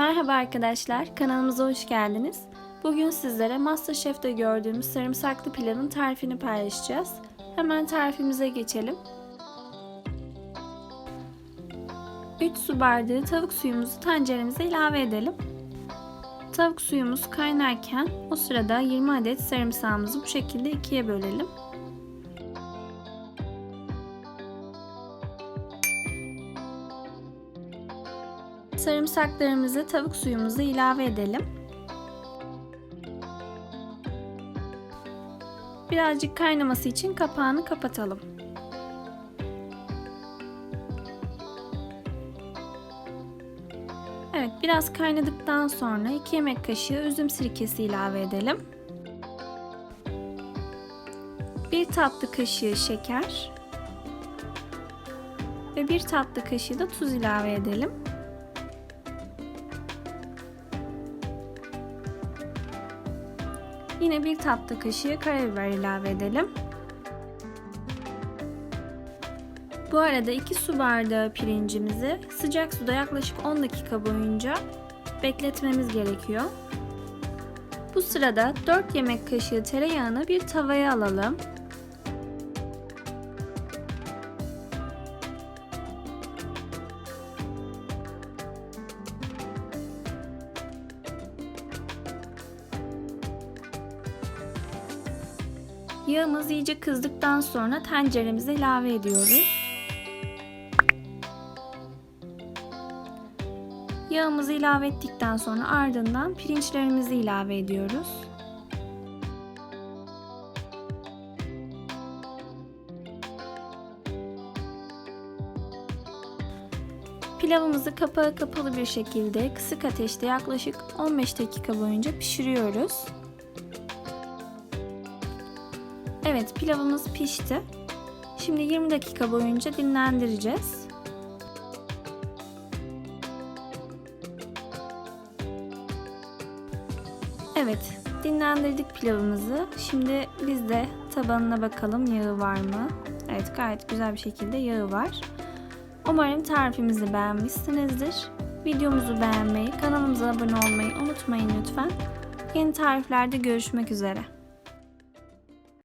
Merhaba arkadaşlar, kanalımıza hoş geldiniz. Bugün sizlere Masterchef'te gördüğümüz sarımsaklı pilavın tarifini paylaşacağız. Hemen tarifimize geçelim. 3 su bardağı tavuk suyumuzu tenceremize ilave edelim. Tavuk suyumuz kaynarken o sırada 20 adet sarımsağımızı bu şekilde ikiye bölelim. Sarımsaklarımızı tavuk suyumuza ilave edelim. Birazcık kaynaması için kapağını kapatalım. Evet, biraz kaynadıktan sonra 2 yemek kaşığı üzüm sirkesi ilave edelim. 1 tatlı kaşığı şeker ve 1 tatlı kaşığı da tuz ilave edelim. Yine bir tatlı kaşığı karabiber ilave edelim. Bu arada 2 su bardağı pirincimizi sıcak suda yaklaşık 10 dakika boyunca bekletmemiz gerekiyor. Bu sırada 4 yemek kaşığı tereyağını bir tavaya alalım. Yağımız iyice kızdıktan sonra tenceremize ilave ediyoruz. Yağımızı ilave ettikten sonra ardından pirinçlerimizi ilave ediyoruz. Pilavımızı kapağı kapalı bir şekilde kısık ateşte yaklaşık 15 dakika boyunca pişiriyoruz. Evet pilavımız pişti. Şimdi 20 dakika boyunca dinlendireceğiz. Evet dinlendirdik pilavımızı. Şimdi biz de tabanına bakalım yağı var mı? Evet gayet güzel bir şekilde yağı var. Umarım tarifimizi beğenmişsinizdir. Videomuzu beğenmeyi, kanalımıza abone olmayı unutmayın lütfen. Yeni tariflerde görüşmek üzere.